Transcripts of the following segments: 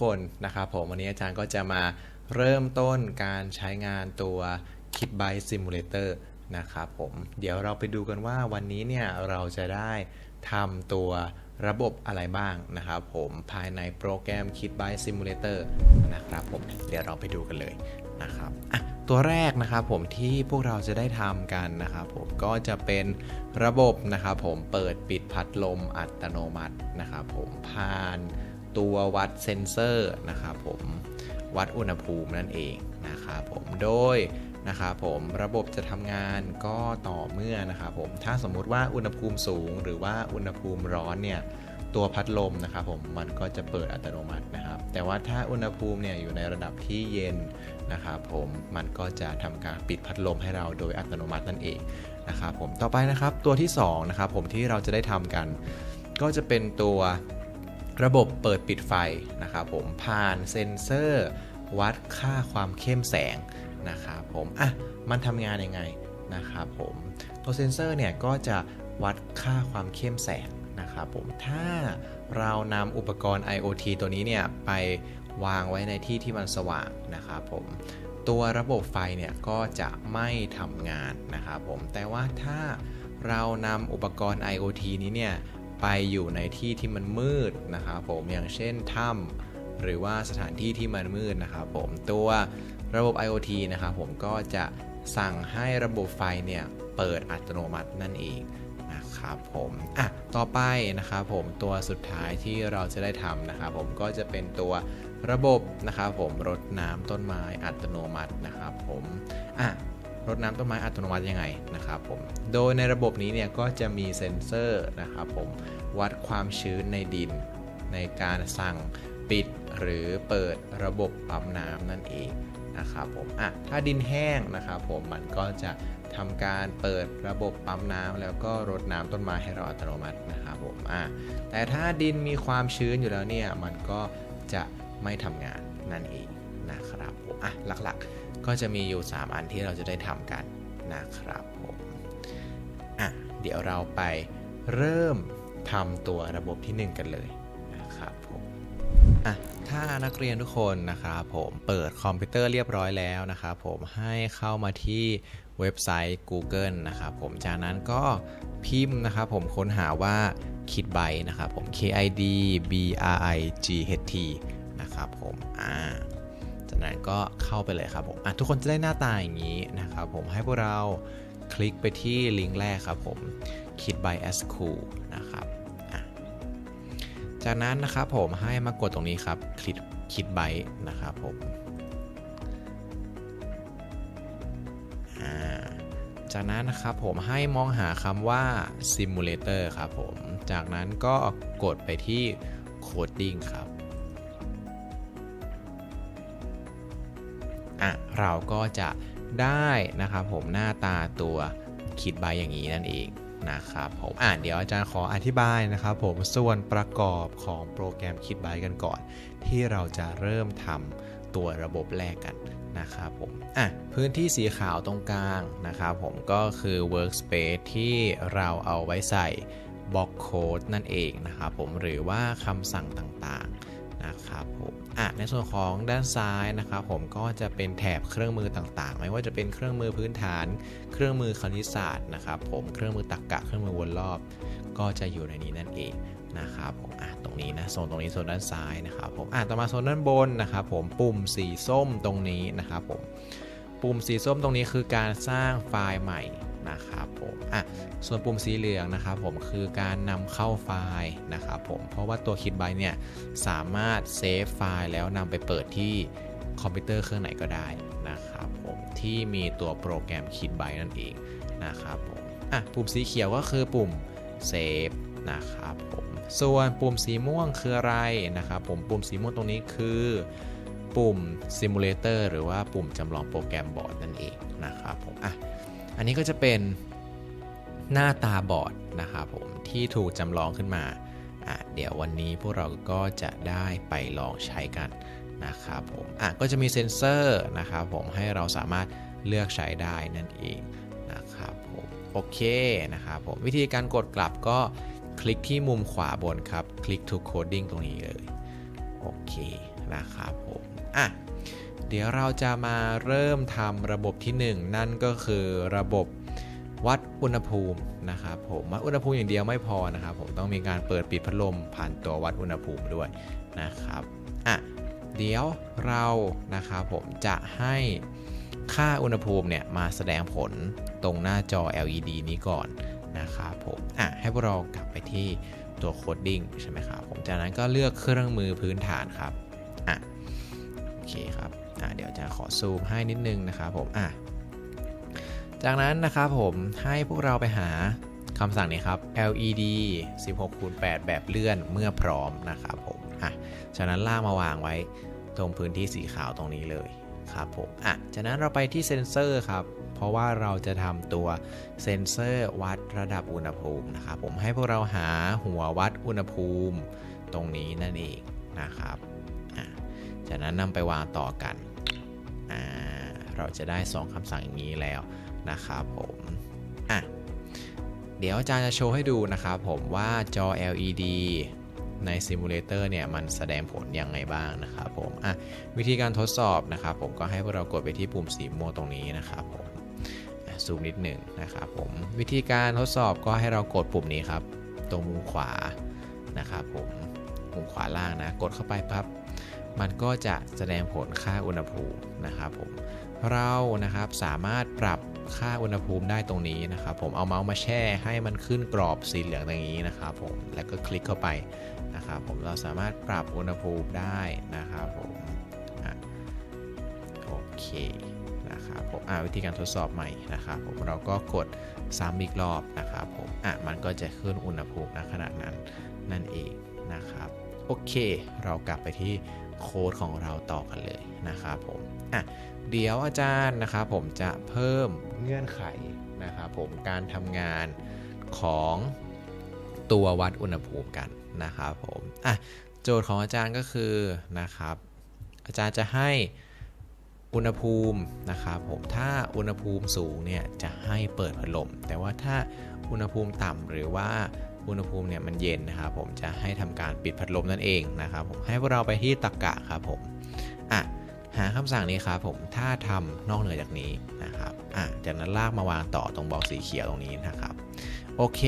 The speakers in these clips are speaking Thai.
คนนะครับผมวันนี้อาจารย์ก็จะมาเริ่มต้นการใช้งานตัว Kit b y Simulator นะครับผมเดี๋ยวเราไปดูกันว่าวันนี้เนี่ยเราจะได้ทำตัวระบบอะไรบ้างนะครับผมภายในโปรแกรม Kit by Simulator นะครับผมเดี๋ยวเราไปดูกันเลยนะครับอะตัวแรกนะครับผมที่พวกเราจะได้ทำกันนะครับผมก็จะเป็นระบบนะครับผมเปิดปิดพัดลมอัตโนมัตินะครับผมผ่าน ตัววัดเซนเซอร์นะครับผมวัดอุณหภูมินั่นเองนะครับผมโดยนะครับผมระบบจะทำงานก็ต่อเมื่อนะครับผมถ้าสมมุติว่าอุณหภูมิสูง หรือว่าอุณหภูมิร้อนเนี่ยตัวพัดลมนะครับผมมันก็จะเปิดอัตโนมัตินะครับ แต่ว่าถ้าอุณหภูมิเนี่ยอยู่ในระดับที่เย็นนะครับผมมันก็จะทำการปิดพัดลมให้เราโดยอัตโนมัตินั่นเองนะครับผมต่อไปนะครับตัวที่2นะครับผมที่เราจะได้ทำกัน ก็จะเป็นตัว ระบบเปิดปิดไฟนะครับผมผ่านเซ็นเซอร์ วัดค่าความเข้มแสงนะครับผมอะมันทำงานยังไงนะครับผมตัวเซ็นเซอร์เนี่ยก็จะวัดค่าความเข้มแสงนะครับผมถ้าเรานำอุปกรณ์ IoT ตัวนี้เนี่ยไปวางไว้ในที่ที่มันสว่างนะครับผมตัวระบบไฟเนี่ยก็จะไม่ทำงานนะครับผมแต่ว่าถ้าเรานำอุปกรณ์ IoT นี้เนี่ย ไปอยู่ในที่ที่มันมืดนะครับผมอย่างเช่นถ้ำหรือว่าสถานที่ที่มันมืดนะครับผมตัวระบบ IoT นะครับผมก็จะสั่งให้ระบบไฟเนี่ยเปิดอัตโนมัตินั่นเองนะครับผมอะต่อไปนะครับผมตัวสุดท้ายที่เราจะได้ทำนะครับผมก็จะเป็นตัวระบบนะครับผมรดน้ำต้นไม้อัตโนมัตินะครับผมอะ รดน้ำต้นไม้อัตโนมัติยังไงนะครับผม โดยในระบบนี้เนี่ยก็จะมีเซ็นเซอร์นะครับผมวัดความชื้นในดิน ในการสั่งปิดหรือเปิดระบบปั๊มน้ำนั่นเองนะครับผมอะถ้าดินแห้งนะครับผมมันก็จะทำการเปิดระบบปั๊มน้ำแล้วก็รดน้ำต้นไม้ให้เราอัตโนมัตินะครับผมอะแต่ถ้าดินมีความชื้นอยู่แล้วเนี่ยมันก็จะไม่ทำงานนั่นเองนะครับผมอะหลักๆ ก็จะมีอยู่ 3 อันที่เราจะได้ทำกันนะครับผมอะเดี๋ยวเราไปเริ่มทำตัวระบบที่ 1 กันเลยนะครับผมอะถ้านักเรียนทุกคนนะครับผมเปิดคอมพิวเตอร์เรียบร้อยแล้วนะครับผมให้เข้ามาที่เว็บไซต์ Google นะครับผมจากนั้นก็พิมพ์นะครับผมค้นหาว่าคิดไบนะครับผม K I D B R I G H T นะครับผมอ่า จากนั้นก็เข้าไปเลยครับผมทุกคนจะได้หน้าตาอย่างนี้นะครับผมให้พวกเราคลิกไปที่ลิงก์แรกครับผม Kit by as cool นะครับจากนั้นนะครับผมให้มากดตรงนี้ครับคลิกคิดไบนะครับผมจากนั้นนะครับผมให้มองหาคำว่า simulator ครับผม จากนั้นก็กดไปที่ coding ครับ อะเราก็จะได้นะครับผมหน้าตาตัวคิดใบอย่างนี้นั่นเองนะครับผมอะเดี๋ยวอาจารย์ขออธิบายนะครับผมส่วนประกอบของโปรแกรมคิดใบกันก่อน ที่เราจะเริ่มทำตัวระบบแรกกันนะครับผมอะพื้นที่สีขาวตรงกลางนะครับผมก็คือ workspace ที่เราเอาไว้ใส่บล็อกโค้ดนั่นเองนะครับผมหรือว่าคำสั่งต่างๆนะครับผม อะในส่วนของด้านซ้ายนะครับผมก็จะเป็นแถบเครื่องมือต่างๆ ไม่ว่าจะเป็นเครื่องมือพื้นฐาน เครื่องมือคณิตศาสตร์นะครับผมเครื่องมือตรรกกะเครื่องมือวนรอบ ก็จะอยู่ในนี้นั่นเองนะครับผมอะตรงนี้นะโซนตรงนี้โซนด้านซ้ายนะครับผมอะต่อมาโซนด้านบนนะครับผมปุ่มสีส้มตรงนี้นะครับผมปุ่มสีส้มตรงนี้คือการสร้างไฟล์ใหม่ นะครับผมอะส่วนปุ่มสีเหลืองนะครับผมคือการนำเข้าไฟล์นะครับผมเพราะว่าตัวคิดไบเนี่ยสามารถเซฟไฟล์แล้วนำไปเปิดที่คอมพิวเตอร์เครื่องไหนก็ได้นะครับผมที่มีตัวโปรแกรมคิดไบนั่นเองนะครับผมอะปุ่มสีเขียวก็คือปุ่มเซฟนะครับผมส่วนปุ่มสีม่วงคืออะไรนะครับผมปุ่มสีม่วงตรงนี้คือปุ่ม Simulator หรือว่าปุ่มจำลองโปรแกรมบอร์ดนั่นเองนะครับผมอะ อันนี้ก็จะเป็นหน้าตาบอร์ดนะครับผมที่ถูกจำลองขึ้นมาอะเดี๋ยววันนี้พวกเราก็จะได้ไปลองใช้กันนะครับผมอะก็จะมีเซ็นเซอร์นะครับผมให้เราสามารถเลือกใช้ได้นั่นเองนะครับผมโอเคนะครับผมวิธีการกดกลับก็คลิกที่มุมขวาบนครับ คลิก to coding ตรงนี้เลย โอเคนะครับผมอะ เดี๋ยวเราจะมาเริ่มทำระบบที่ 1 นั่นก็คือระบบวัดอุณหภูมินะครับผมวัดอุณหภูมิอย่างเดียวไม่พอนะครับผมต้องมีการเปิดปิดพัดลมผ่านตัววัดอุณหภูมิด้วยนะครับอะเดี๋ยวเรานะครับผมจะให้ค่าอุณหภูมิเนี่ยมาแสดงผลตรงหน้าจอ LED นี้ก่อนนะครับผมอะให้พวกเรากลับไปที่ตัวโคดดิ้งใช่ไหมครับผมจากนั้นก็เลือกเครื่องมือพื้นฐานครับอะโอเคครับ เดี๋ยวจะขอซูมให้นิดนึงนะครับผมอะจากนั้นนะครับผมให้พวกเราไปหาคำสั่งนี้ครับ LED 16คูณ8แบบเลื่อนเมื่อพร้อมนะครับผมอะจากนั้นลากมาวางไว้ตรงพื้นที่สีขาวตรงนี้เลยครับผมอะจากนั้นเราไปที่เซนเซอร์ครับ เพราะว่าเราจะทำตัวเซนเซอร์วัดระดับอุณหภูมินะครับผมให้พวกเราหาหัววัดอุณหภูมิตรงนี้นั่นเองนะครับจากนั้นนำไปวางต่อกัน อ่าเราจะได้ 2คำสั่งอย่างนี้แล้วนะครับผมอะเดี๋ยวอาจารย์จะโชว์ให้ดูนะครับผมว่าจอ LED ในซิมูเลเตอร์เนี่ยมันแสดงผลยังไงบ้างนะครับผมอะวิธีการทดสอบนะครับผมก็ให้พวกเรากดไปที่ปุ่มสีม่วงตรงนี้นะครับผมซูมนิดหนึ่งนะครับผมวิธีการทดสอบก็ให้เรากดปุ่มนี้ครับ ตรงมุมขวานะครับผมมุมขวาล่างนะ กดเข้าไปปั๊บ มันก็จะแสดงผลค่าอุณหภูมินะครับผมเรานะครับสามารถปรับค่าอุณหภูมิได้ตรงนี้นะครับผมเอาเมาส์มาแช่ให้มันขึ้นกรอบสีเหลืองอย่างนี้นะครับผมแล้วก็คลิกเข้าไปนะครับผมเราสามารถปรับอุณหภูมิได้นะครับผมโอเคนะครับผมอะวิธีการทดสอบใหม่นะครับผมเราก็กดซ้ำอีกรอบนะครับผมอะมันก็จะขึ้นอุณหภูมิณขนาดนั้นนั่นเองนะครับโอเค เรากลับไปที่ โค้ดของเราต่อกันเลยนะครับผมอะเดี๋ยวอาจารย์นะครับผมจะเพิ่มเงื่อนไขนะครับผมการทำงานของตัววัดอุณหภูมิกันนะครับผมอะโจทย์ของอาจารย์ก็คือนะครับ อาจารย์จะให้อุณหภูมินะครับผมถ้าอุณหภูมิสูงเนี่ยจะให้เปิดพัดลม แต่ว่าถ้าอุณหภูมิต่ำหรือว่า อุณหภูมิเนี่ยมันเย็นนะครับผมจะให้ทำการปิดพัดลมนั่นเองนะครับผมให้พวกเราไปที่ตรกกะครับผมอะหาคำสั่งนี้ครับผมถ้าทำนอกเหนือจากนี้นะครับอะจากนั้นลากมาวางต่อตรงบล็อกสีเขียวตรงนี้นะครับ โอเค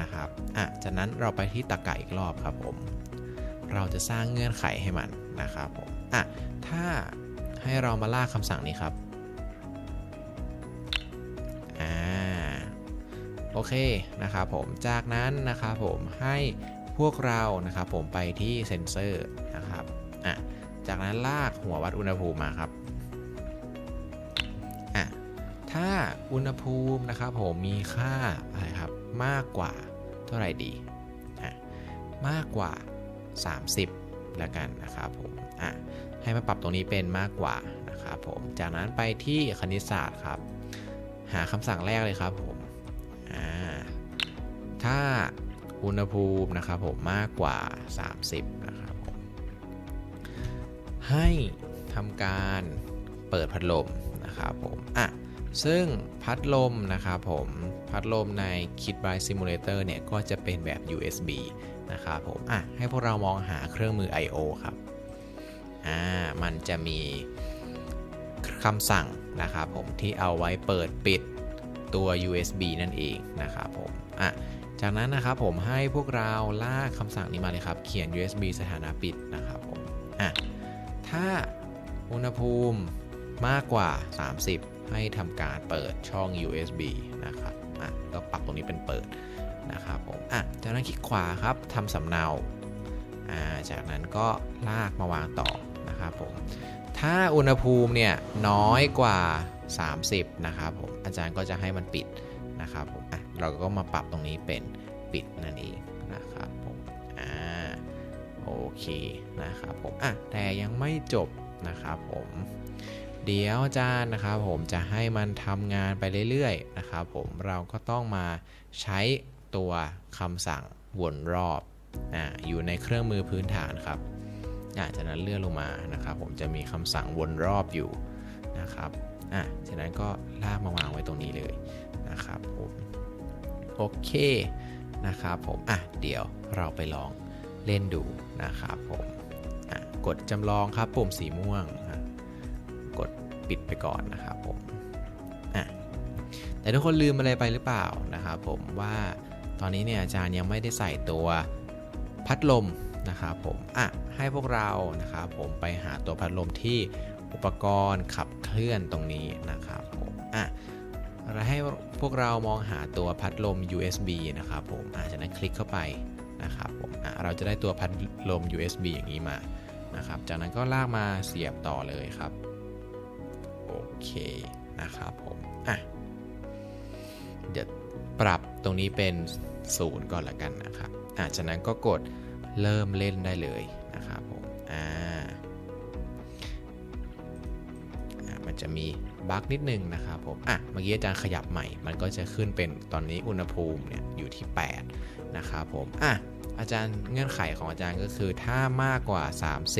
นะครับอะจากนั้นเราไปที่ตรกกะอีกรอบครับผม เราจะสร้างเงื่อนไขให้มันนะครับผมอะถ้าให้เรามาลากคำสั่งนี้ครับ โอเคนะครับผมจากนั้นนะครับผมให้พวกเรานะครับผมไปที่เซนเซอร์นะครับอะจากนั้นลากหัววัดอุณหภูมิมาครับอะถ้าอุณหภูมินะครับผมมีค่าอะไรครับมากกว่าเท่าไหร่ดีอะมากกว่า 30แล้วกันนะครับผมอะให้มาปรับตรงนี้เป็นมากกว่านะครับผมจากนั้นไปที่คณิตศาสตร์ครับ หาคำสั่งแรกเลยครับผม ถ้าอุณหภูมินะครับผมมากกว่า 30 นะครับผมให้ทำการเปิดพัดลมนะครับผมอะซึ่งพัดลมนะครับผมพัดลมใน Kit by Simulator เนี่ยก็จะเป็นแบบ USB นะครับผมอะให้พวกเรามองหาเครื่องมือ I/O ครับอ่ามันจะมีคำสั่งนะครับผมที่เอาไว้เปิดปิดตัว USB นั่นเองนะครับผมอะ จากนั้นนะครับผมให้พวกเราลากคำสั่งนี้มาเลยครับ เขียน USB สถานะปิดนะครับผมอะถ้าอุณหภูมิมากกว่า 30 ให้ทำการเปิดช่อง USB นะครับอะก็ปรับตรงนี้เป็นเปิดนะครับผมอะจากนั้นคลิกขวาครับทำสำเนาอ่าจากนั้นก็ลากมาวางต่อนะครับผมถ้าอุณหภูมิเนี่ยน้อยกว่า 30 นะครับผมอาจารย์ก็จะให้มันปิดนะครับผม เราก็มาปรับตรงนี้เป็นปิดนั่นเองนะครับผมอ่าโอเคนะครับผมอะแต่ยังไม่จบนะครับผมเดี๋ยวอาจารย์นะครับผมจะให้มันทำงานไปเรื่อยๆนะครับผมเราก็ต้องมาใช้ตัวคำสั่งวนรอบอ่าอยู่ในเครื่องมือพื้นฐานครับอะจากนั้นเลื่อนลงมานะครับผมจะมีคำสั่งวนรอบอยู่นะครับอะจากนั้นก็ลากมาวางไว้ตรงนี้เลยนะครับผม โอเคนะครับผมอะเดี๋ยวเราไปลองเล่นดูนะครับผมกดจำลองครับปุ่มสีม่วง กดปิดไปก่อนนะครับผมอะแต่ทุกคนลืมอะไรไปหรือเปล่านะครับผมว่าตอนนี้เนี่ยอาจารย์ยังไม่ได้ใส่ตัวพัดลมนะครับผมอะให้พวกเรานะครับผมไปหาตัวพัดลมที่อุปกรณ์ขับเคลื่อนตรงนี้นะครับผมอะ เราให้พวกเรามองหาตัวพัดลม USB นะครับผมอาจากนั้นคลิกเข้าไปนะครับผมเราจะได้ตัวพัดลม USB อย่างนี้มานะครับ จากนั้นก็ลากมาเสียบต่อเลยครับ โอเคนะครับผมอะเดี๋ยวปรับตรงนี้เป็นศูนย์ก่อนละกันนะครับอะจากนั้นก็กดเริ่มเล่นได้เลย จะมีบั๊กนิดนึงนะครับผมอะเมื่อกี้อาจารย์ขยับใหม่ มันก็จะขึ้นเป็นตอนนี้อุณหภูมิเนี่ยอยู่ที่ 8 นะครับผมอะอาจารย์เงื่อนไขของอาจารย์ก็คือถ้ามากกว่า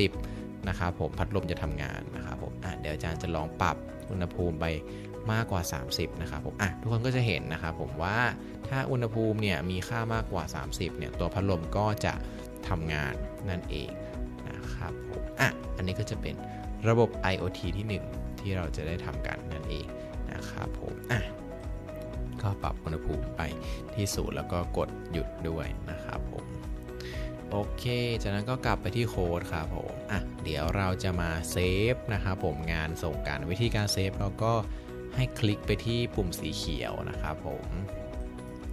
30 นะครับผมพัดลมจะทำงานนะครับผมอะเดี๋ยวอาจารย์จะลองปรับอุณหภูมิไปมากกว่า 30 นะครับผมอะทุกคนก็จะเห็นนะครับผมว่าถ้าอุณหภูมิเนี่ยมีค่ามากกว่า 30 เนี่ยตัวพัดลมก็จะทำงานนั่นเองนะครับผมอะอันนี้ก็จะเป็นระบบ IoT ที่ 1 ที่เราจะได้ทำกันนั่นเองนะครับผมอะก็ปรับอุณหภูมิไปที่ศูนย์แล้วก็กดหยุดด้วยนะครับผมโอเค จากนั้นก็กลับไปที่โค้ดครับผม อะ เดี๋ยวเราจะมาเซฟนะครับผมงานส่งการวิธีการเซฟเราก็ให้คลิกไปที่ปุ่มสีเขียวนะครับผม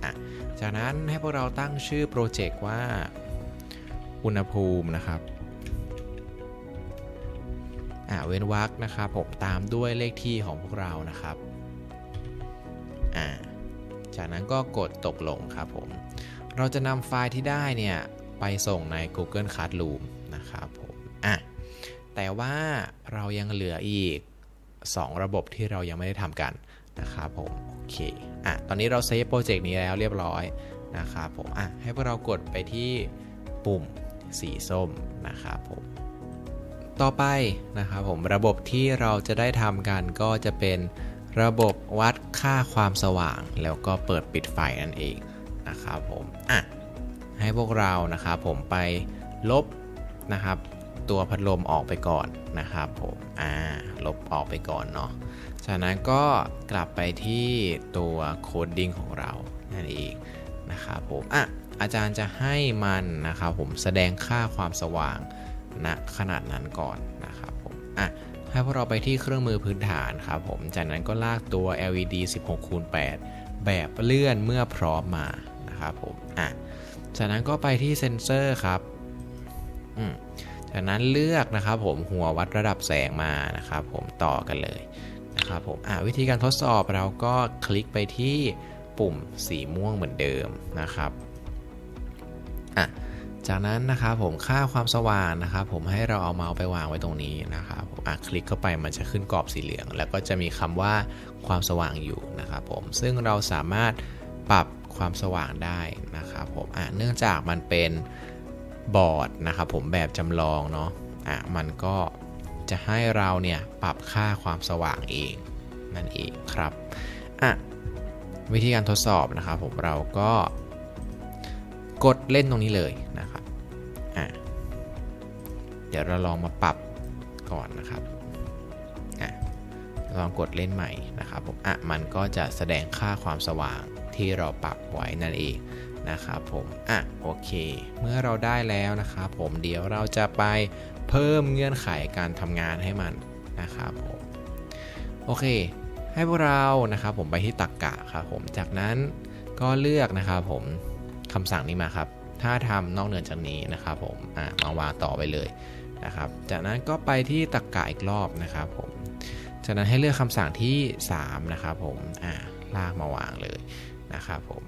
อะ จากนั้นให้พวกเราตั้งชื่อโปรเจกต์ว่า อุณหภูมินะครับ อ่าเว้นวรรคนะครับผมตามด้วยเลขที่ของพวกเรานะครับอ่าจากนั้นก็กดตกลงครับผม เราจะนำไฟล์ที่ได้เนี่ย ไปส่งใน Google Classroom นะครับผมอะแต่ว่าเรายังเหลืออีก 2 ระบบที่เรายังไม่ได้ทำกันนะครับผมโอเคอะตอนนี้เราเซฟโปรเจกต์นี้แล้วเรียบร้อยนะครับผมอะให้พวกเรากดไปที่ปุ่มสีส้มนะครับผม ต่อไปนะครับผมระบบที่เราจะได้ทำกันก็จะเป็นระบบวัดค่าความสว่าง แล้วก็เปิดปิดไฟนั่นเองนะครับผมอะให้พวกเรานะครับผมไปลบนะครับ ตัวพัดลมออกไปก่อนนะครับผมอ่าลบออกไปก่อนเนาะจากนั้นก็กลับไปที่ตัวโคดดิ้งของเรานั่นเองนะครับผมอะอาจารย์จะให้มันนะครับผมแสดงค่าความสว่าง ณนะขนาดนั้นก่อนนะครับผมอะให้พวกเราไปที่เครื่องมือพื้นฐานครับผม จากนั้นก็ลากตัว LED 16คูณ8แบบเลื่อนเมื่อพร้อมมานะครับผมอะจากนั้นก็ไปที่เซนเซอร์ครับอืมจากนั้นเลือกนะครับผมหัววัดระดับแสงมานะครับผมต่อกันเลยนะครับผมอะวิธีการทดสอบเราก็คลิกไปที่ปุ่มสีม่วงเหมือนเดิมนะครับอะ จากนั้นนะครับผมค่าความสว่างนะครับผมให้เราเอาเมาส์ไปวางไว้ตรงนี้นะครับผมอะคลิกเข้าไปมันจะขึ้นกรอบสีเหลือง แล้วก็จะมีคำว่าความสว่างอยู่นะครับผมซึ่งเราสามารถปรับความสว่างได้นะครับผมอะเนื่องจากมันเป็นบอร์ดนะครับผมแบบจำลองเนาะอะมันก็จะให้เราเนี่ยปรับค่าความสว่างเองนั่นเองครับอะวิธีการทดสอบนะครับผมเราก็ กดเล่นตรงนี้เลยนะครับอะเดี๋ยวเราลองมาปรับก่อนนะครับอะลองกดเล่นใหม่นะครับผมอะมันก็จะแสดงค่าความสว่างที่เราปรับไว้นั่นเองนะครับผมอะโอเค เมื่อเราได้แล้วนะครับผมเดี๋ยวเราจะไปเพิ่มเงื่อนไขการทำงานให้มันนะครับผมโอเค ให้พวกเรานะครับผมไปที่ตักกะครับผมจากนั้นก็เลือกนะครับผม คำสั่งนี้มาครับ ถ้าทำนอกเหนือจากนี้นะครับผมอะมาวางต่อไปเลยนะครับ จากนั้นก็ไปที่ตักกะอีกรอบนะครับผม จากนั้นให้เลือกคำสั่งที่ 3 นะครับผมอ่าลากมาวางเลยนะครับผม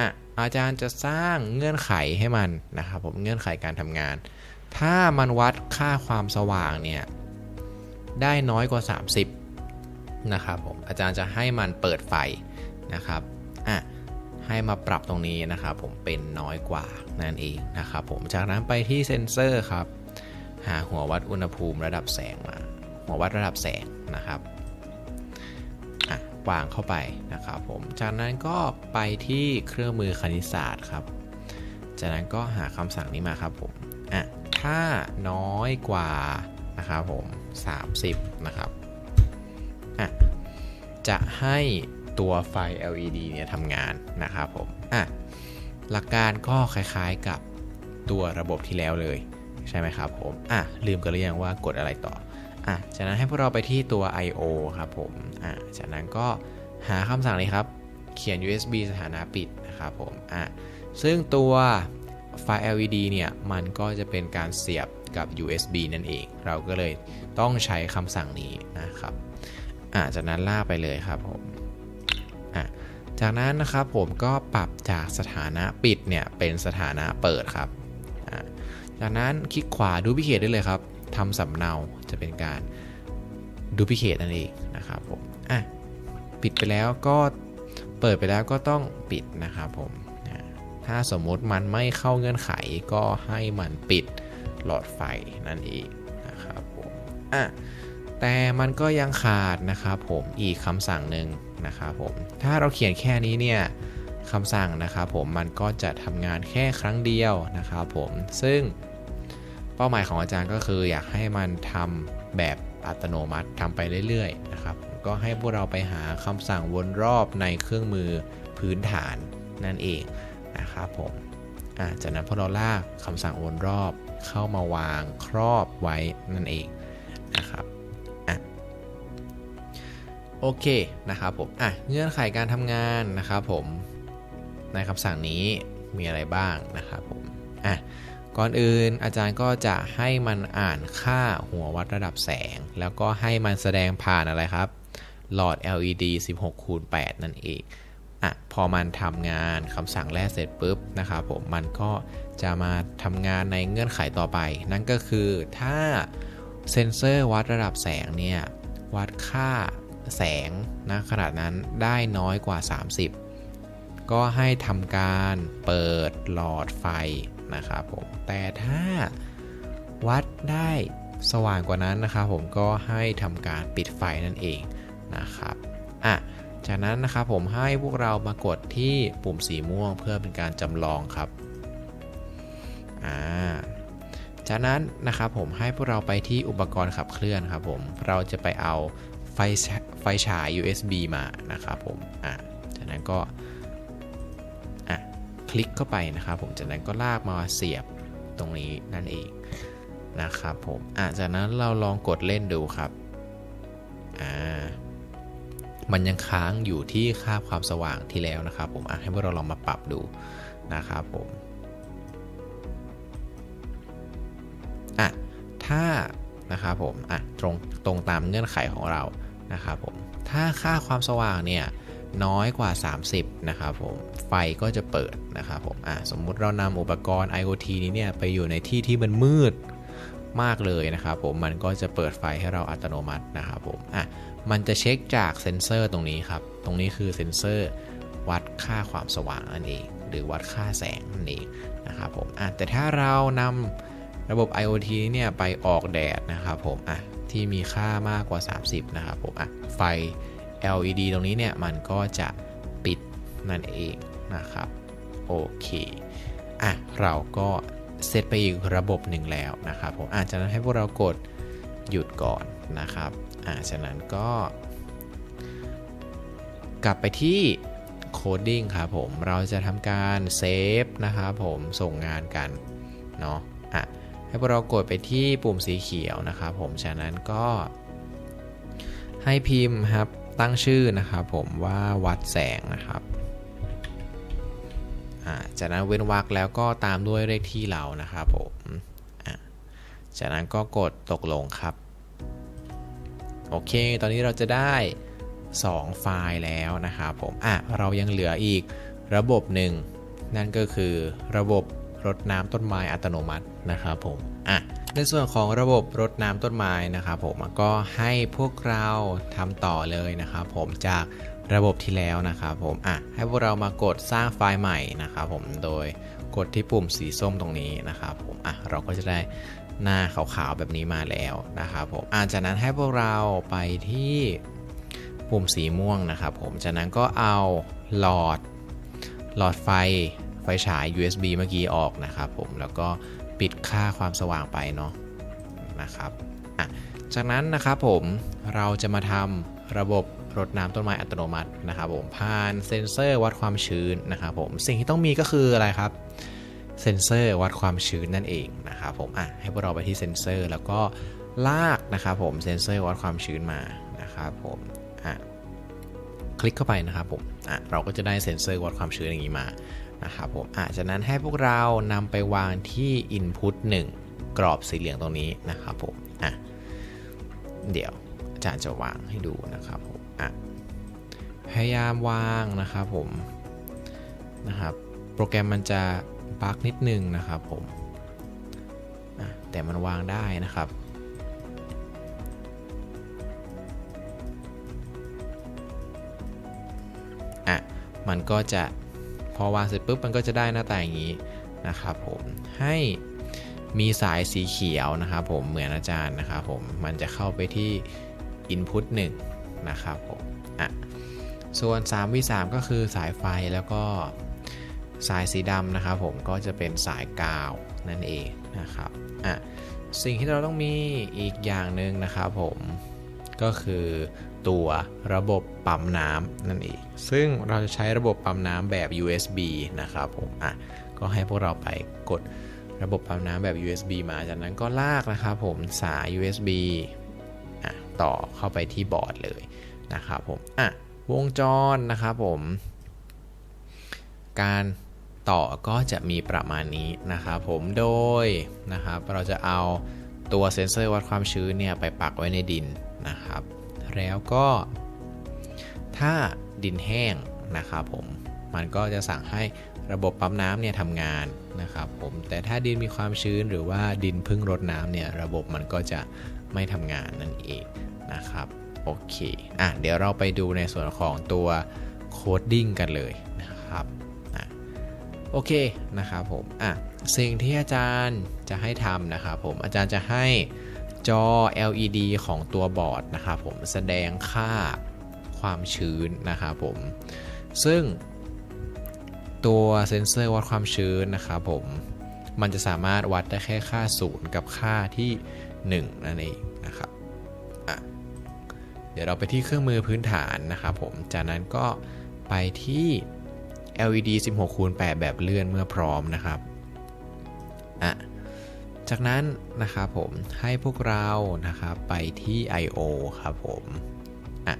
อะอาจารย์จะสร้างเงื่อนไขให้มันนะครับผมเงื่อนไขการทำงาน ถ้ามันวัดค่าความสว่างเนี่ยได้น้อยกว่า 30นะครับผมอาจารย์จะให้มันเปิดไฟนะครับอะ ให้มาปรับตรงนี้นะครับผมเป็นน้อยกว่านั่นเองนะครับผมจากนั้นไปที่เซนเซอร์ครับ หาหัววัดอุณหภูมิระดับแสงมาหัววัดระดับแสงนะครับวางเข้าไปนะครับผม จากนั้นก็ไปที่เครื่องมือคณิตศาสตร์ครับ จากนั้นก็หาคำสั่งนี้มาครับผม อะ ถ้าน้อยกว่านะครับผม 30 นะครับ อะ จะให้ ตัวไฟ LED เนี่ยทำงานนะครับผมอะหลักการก็คล้ายๆกับตัวระบบที่แล้วเลยใช่ไหมครับผมอะลืมกันหรือยังว่ากดอะไรต่ออะจากนั้นให้พวกเราไปที่ตัว I/O ครับผมอะจากนั้นก็หาคำสั่งนี้ครับ เขียน USB สถานะปิดนะครับผมอะซึ่งตัวไฟ LED เนี่ยมันก็จะเป็นการเสียบกับ USB นั่นเอง เราก็เลยต้องใช้คำสั่งนี้นะครับอะจากนั้นลากไปเลยครับผม อะจากนั้นนะครับผมก็ปรับจากสถานะปิดเนี่ยเป็นสถานะเปิดครับ จากนั้นคลิกขวาดูพิเคตได้เลยครับทำสำเนาจะเป็นการดูพิเคตนั่นเองนะครับผมอะปิดไปแล้วก็เปิดไปแล้วก็ต้องปิดนะครับผมถ้าสมมติมันไม่เข้าเงื่อนไขก็ให้มันปิดหลอดไฟนั่นเองนะครับผมอะแต่มันก็ยังขาดนะครับผมอีกคำสั่งหนึ่ง นะครับผมถ้าเราเขียนแค่นี้เนี่ยคำสั่งนะครับผมมันก็จะทำงานแค่ครั้งเดียวนะครับผมซึ่งเป้าหมายของอาจารย์ก็คืออยากให้มันทำแบบอัตโนมัติทำไปเรื่อยๆนะครับก็ให้พวกเราไปหาคำสั่งวนรอบในเครื่องมือพื้นฐานนั่นเองนะครับผมจากนั้นพอเราลากคำสั่งวนรอบเข้ามาวางครอบไว้นั่นเองนะครับ โอเคนะครับผมอะเงื่อนไขการทำงานนะครับผมในคำสั่งนี้มีอะไรบ้างนะครับผมอะก่อนอื่นอาจารย์ก็จะให้มันอ่านค่าหัววัดระดับแสง แล้วก็ให้มันแสดงผ่านอะไรครับ หลอด LED 16คูณ8นั่นเองอะพอมันทำงานคำสั่งแรกเสร็จปุ๊บนะครับผมมันก็จะมาทำงานในเงื่อนไขต่อไป นั่นก็คือถ้าเซ็นเซอร์วัดระดับแสงเนี่ยวัดค่า แสงนะขนาดนั้นได้น้อยกว่า 30 ก็ให้ทำการเปิดหลอดไฟนะครับผม แต่ถ้าวัดได้สว่างกว่านั้นนะครับผมก็ให้ทำการปิดไฟนั่นเองนะครับอะจากนั้นนะครับผมให้พวกเรามากดที่ปุ่มสีม่วงเพื่อเป็นการจำลองครับอ่าจากนั้นนะครับผมให้พวกเราไปที่อุปกรณ์ขับเคลื่อนครับผมเราจะไปเอา ไฟฉไฟฉาย USB มานะครับผม อะ จากนั้นก็ อะ คลิกเข้าไปนะครับผม จากนั้นก็ลากมาเสียบตรงนี้นั่นเองนะครับผม อะ จากนั้นเราลองกดเล่นดูครับ อ่า มันยังค้างอยู่ที่ค่าความสว่างที่แล้วนะครับผม อะ ให้พวกเราลองมาปรับดูนะครับผม อะ ถ้านะครับผม อะ ตรง ตรงตามเงื่อนไขของเรา นะครับผมถ้าค่าความสว่างเนี่ยน้อยกว่า 30 นะครับผมไฟก็จะเปิดนะครับผมอะสมมุติเรานำอุปกรณ์ IoT นี้เนี่ยไปอยู่ในที่ที่มันมืดมากเลยนะครับผมมันก็จะเปิดไฟให้เราอัตโนมัตินะครับผมอะมันจะเช็คจากเซ็นเซอร์ตรงนี้ครับ ตรงนี้คือเซ็นเซอร์วัดค่าความสว่างนั่นเอง หรือวัดค่าแสงนั่นเองนะครับผมอะแต่ถ้าเรานำระบบ IoT เนี่ยไปออกแดดนะครับผมอะ ที่มีค่ามากกว่า 30 นะครับผมอะไฟ LED ตรงนี้เนี่ยมันก็จะปิดนั่นเองนะครับโอเคอะเราก็เซตไปอีกระบบหนึ่งแล้วนะครับผมอาจจะนั้นให้พวกเรากดหยุดก่อนนะครับอ่าฉะนั้นก็ กลับไปที่โคดดิ้งครับผม เราจะทำการเซฟนะครับผมส่งงานกัน เนาะอะ ให้พวกเรากดไปที่ปุ่มสีเขียวนะครับผมฉะนั้นก็ให้พิมพ์ครับตั้งชื่อนะครับผมว่าวัดแสงนะครับจากนั้นเว้นวรรคแล้วก็ตามด้วยเลขที่เรานะครับผมจากนั้นก็กดตกลงครับ โอเค ตอนนี้เราจะได้ 2 ไฟล์แล้วนะครับผมอะเรายังเหลืออีกระบบหนึ่งนั่นก็คือระบบ รดน้ำต้นไม้อัตโนมัตินะครับผมอะในส่วนของระบบรดน้ำต้นไม้นะครับผมก็ให้พวกเราทำต่อเลยนะครับผมจากระบบที่แล้วนะครับผมอะให้พวกเรามากดสร้างไฟล์ใหม่นะครับผมโดยกดที่ปุ่มสีส้มตรงนี้นะครับผมอะเราก็จะได้หน้าขาวๆแบบนี้มาแล้วนะครับผมอาจากนั้นให้พวกเราไปที่ปุ่มสีม่วงนะครับผมจากนั้นก็เอาหลอดหลอดไฟ ไฟฉาย USB เมื่อกี้ออกนะครับผมแล้วก็ปิดค่าความสว่างไปเนาะนะครับจากนั้นนะครับผมเราจะมาทำระบบรดน้ำต้นไม้อัตโนมัตินะครับผมผ่านเซ็นเซอร์วัดความชื้นนะครับผมสิ่งที่ต้องมีก็คืออะไรครับเซ็นเซอร์วัดความชื้นนั่นเองนะครับผมอะให้พวกเราไปที่เซ็นเซอร์แล้วก็ลากนะครับผมเซ็นเซอร์วัดความชื้นมานะครับผมอะคลิกเข้าไปนะครับผมอะเราก็จะได้เซ็นเซอร์วัดความชื้นอย่างนี้มา นะครับผมอะจากนั้นให้พวกเรานำไปวางที่ Input 1 กรอบสีเหลืองตรงนี้นะครับผมอะเดี๋ยวอาจารย์จะวางให้ดูนะครับผมอะพยายามวางนะครับผมนะครับโปรแกรมมันจะบั๊กนิดนึงนะครับผมแต่มันวางได้นะครับอะมันก็จะ พอวางเสร็จปุ๊บมันก็จะได้หน้าตาอย่างนี้นะครับผมให้มีสายสีเขียวนะครับผมเหมือนอาจารย์นะครับผมมันจะเข้าไปที่ Input 1 นะครับผมอะส่วน 3 v 3ก็คือสายไฟแล้วก็สายสีดำนะครับผมก็จะเป็นสายกาวนั่นเองนะครับอะสิ่งที่เราต้องมีอีกอย่างหนึ่งนะครับผมก็คือ ตัวระบบปั๊มน้ำนั่นเอง ซึ่งเราจะใช้ระบบปั๊มน้ำแบบ USB นะครับผมอะก็ให้พวกเราไปกดระบบปั๊มน้ำแบบ USB มาจากนั้นก็ลากนะครับผมสาย USB อะต่อเข้าไปที่บอร์ดเลยนะครับผมอะวงจรนะครับผมการต่อก็จะมีประมาณนี้นะครับผมโดยนะครับเราจะเอาตัวเซ็นเซอร์วัดความชื้นเนี่ยไปปักไว้ในดินนะครับ แล้วก็ถ้าดินแห้งนะครับผมมันก็จะสั่งให้ระบบปั๊มน้ำเนี่ยทำงานนะครับผมแต่ถ้าดินมีความชื้นหรือว่าดินพึ่งรดน้ำเนี่ยระบบมันก็จะไม่ทำงานนั่นเองนะครับโอเคอะเดี๋ยวเราไปดูในส่วนของตัวโคดดิ้งกันเลยนะครับอะโอเคนะครับผมอะสิ่งที่อาจารย์จะให้ทำนะครับผมอาจารย์จะให้ จอ LED ของตัวบอร์ดนะครับผมแสดงค่าความชื้นนะครับผมซึ่งตัวเซ็นเซอร์วัดความชื้นนะครับผมมันจะสามารถวัดได้แค่ค่าศูนย์กับค่าที่ 1 นั่นเองนะครับเดี๋ยวเราไปที่เครื่องมือพื้นฐานนะครับผมจากนั้นก็ไปที่ LED 16คูณ8แบบเลื่อนเมื่อพร้อมนะครับอะ จากนั้นนะครับผมให้พวกเรานะครับไปที่ I/O ครับผมอะ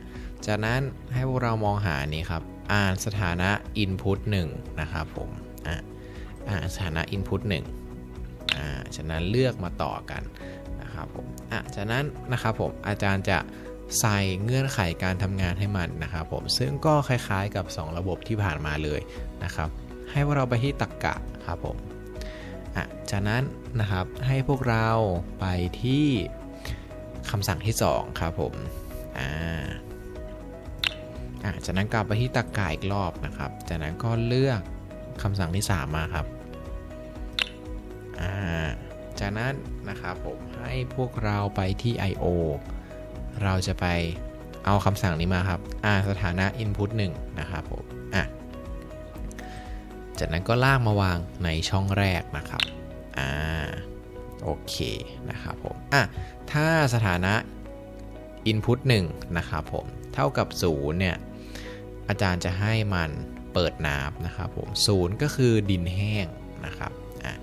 จากนั้นให้พวกเรามองหานี่ครับ อ่านสถานะ input 1 นะครับผมอะอ่านสถานะ input 1อ่าจากนั้นเลือกมาต่อกันนะครับผมอะจากนั้นนะครับผมอาจารย์จะใส่เงื่อนไขการทำงานให้มันนะครับผมซึ่งก็คล้ายๆกับ 2 ระบบที่ผ่านมาเลยนะครับให้พวกเราไปที่ตักกะครับผม อะจากนั้นนะครับให้พวกเราไปที่คำสั่งที่ 2 ครับผมอ่าอะจากนั้นกลับไปที่ตักกะอีกรอบนะครับ จากนั้นก็เลือกคำสั่งที่ 3 มาครับอ่าจากนั้นนะครับผมให้พวกเราไปที่ I/O เราจะไปเอาคำสั่งนี้มาครับ อ่าสถานะ input 1 นะครับผม อะ จากนั้นก็ลากมาวางในช่องแรกนะครับ อ่า โอเค นะครับผม อะ ถ้าสถานะ input 1 นะครับผม เท่ากับ 0 เนี่ย อาจารย์จะให้มันเปิดน้ำนะครับผม 0 ก็คือดินแห้งนะครับ อะ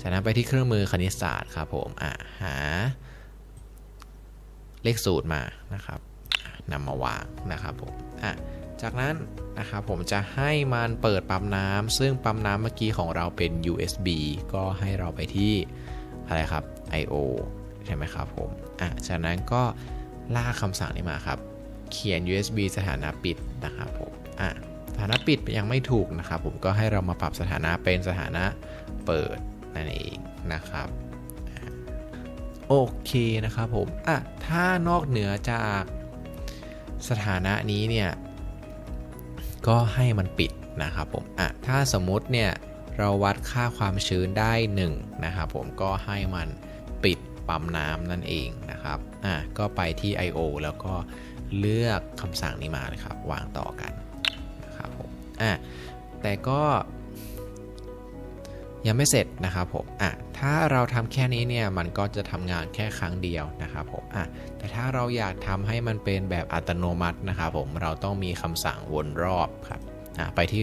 จากนั้นไปที่เครื่องมือคณิตศาสตร์ครับผม อะ หา เลขสูตรมานะครับนำมาวางนะครับผม อะ จากนั้นนะครับผมจะให้มันเปิดปั๊มน้ำซึ่งปั๊มน้ำเมื่อกี้ของเราเป็น USB ก็ให้เราไปที่อะไรครับ I/O ใช่ไหมครับผมอะจากนั้นก็ลากคำสั่งนี้มาครับ เขียน USB สถานะปิดนะครับผมอะสถานะปิดยังไม่ถูกนะครับผมก็ให้เรามาปรับสถานะเป็นสถานะเปิดนั่นเองนะครับโอเคนะครับผมอะถ้านอกเหนือจากสถานะนี้เนี่ย ก็ให้มันปิดนะครับผมอะถ้าสมมุติเนี่ยเราวัดค่าความชื้นได้1นะครับผมก็ให้มันปิดปั๊มน้ำนั่นเองนะครับอะก็ไปที่ I/O แล้วก็เลือกคำสั่งนี้มาเลยครับ วางต่อกันนะครับผมอะแต่ก็ ยังไม่เสร็จนะครับผมอะถ้าเราทำแค่นี้เนี่ยมันก็จะทำงานแค่ครั้งเดียวนะครับผมอะแต่ถ้าเราอยากทำให้มันเป็นแบบอัตโนมัตินะครับผมเราต้องมีคำสั่งวนรอบครับอะไปที่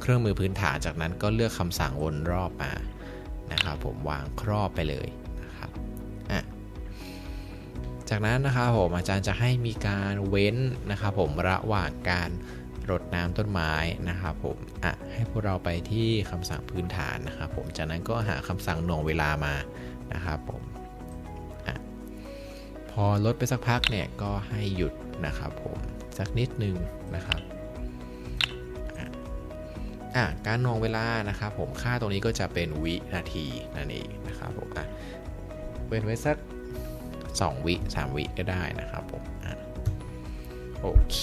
เครื่องมือพื้นฐานจากนั้นก็เลือกคำสั่งวนรอบมานะครับผมวางครอบไปเลยนะครับอะจากนั้นนะครับผมอาจารย์จะให้มีการเว้นนะครับผมระหว่างการ รดน้ำต้นไม้นะครับผมอะให้พวกเราไปที่คำสั่งพื้นฐานนะครับผมจากนั้นก็หาคำสั่งหน่วงเวลามานะครับผมอะพอลดไปสักพักเนี่ยก็ให้หยุดนะครับผมสักนิดนึงนะครับอะอะการหน่วงเวลานะครับผมค่าตรงนี้ก็จะเป็นวินาทีนั่นเองนะครับผมอะเว้นไว้สัก 2 วิ 3 วิก็ได้นะครับผมอะโอเค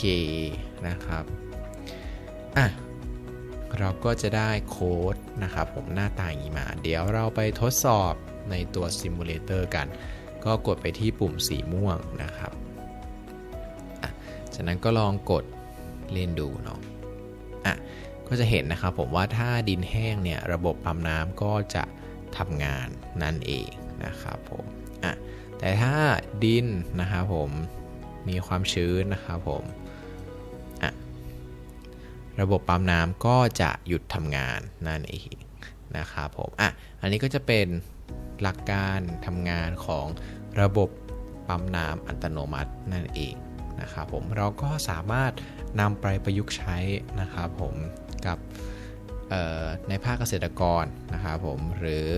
นะครับ อะเราก็จะได้โค้ดนะครับผมหน้าตาอย่างนี้มา เดี๋ยวเราไปทดสอบในตัวซิมูเลเตอร์กัน ก็กดไปที่ปุ่มสีม่วงนะครับอะจากนั้นก็ลองกดเล่นดูเนาะอะก็จะเห็นนะครับผมว่าถ้าดินแห้งเนี่ยระบบปั๊มน้ำก็จะทำงานนั่นเองนะครับผมอะแต่ถ้าดินนะครับผมมีความชื้นนะครับผม ระบบปั๊มน้ำก็จะหยุดทำงานนั่นเองนะครับผมอะอันนี้ก็จะเป็นหลักการทำงานของระบบปั๊มน้ำอัตโนมัตินั่นเองนะครับผมเราก็สามารถนำไปประยุกต์ใช้นะครับผมกับในภาคเกษตรกรนะครับผมหรือ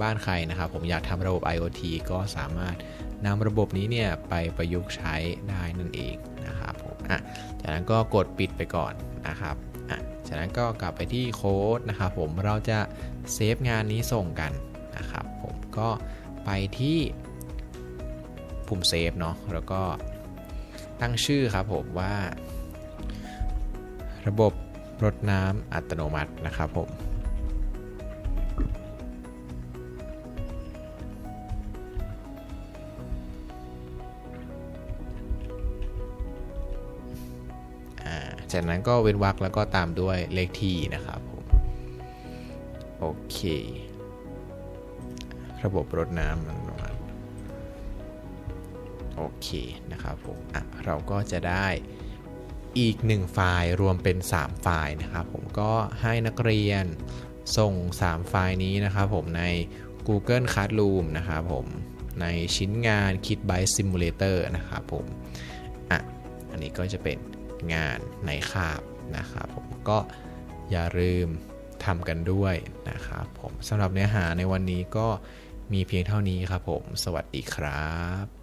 บ้านใครนะครับผมอยากทำระบบ IoT ก็สามารถนำระบบนี้เนี่ยไปประยุกต์ใช้ได้นั่นเอง อะจากนั้นก็กดปิดไปก่อนนะครับอะจากนั้นก็กลับไปที่โค้ดนะครับผมเราจะเซฟงานนี้ส่งกันนะครับผมก็ไปที่ปุ่มเซฟเนาะแล้วก็ตั้งชื่อครับผมว่า ระบบรดน้ำอัตโนมัตินะครับผม จากนั้นก็เว้นวรรคแล้วก็ตามด้วยเลขที่นะครับผมโอเค ระบบรดน้ำมันมาโอเคนะครับผมอะเราก็จะได้อีก 1 ไฟล์รวมเป็น 3 ไฟล์นะครับผมก็ให้นักเรียนส่ง 3 ไฟล์นี้นะครับผมใน Google Classroom นะครับผมในชิ้นงาน Kit by Simulator นะครับผมอะอันนี้ก็จะเป็น งานในคาบนะครับผมก็อย่าลืมทำกันด้วยนะครับผมสำหรับเนื้อหาในวันนี้ก็มีเพียงเท่านี้ครับผม สวัสดีครับ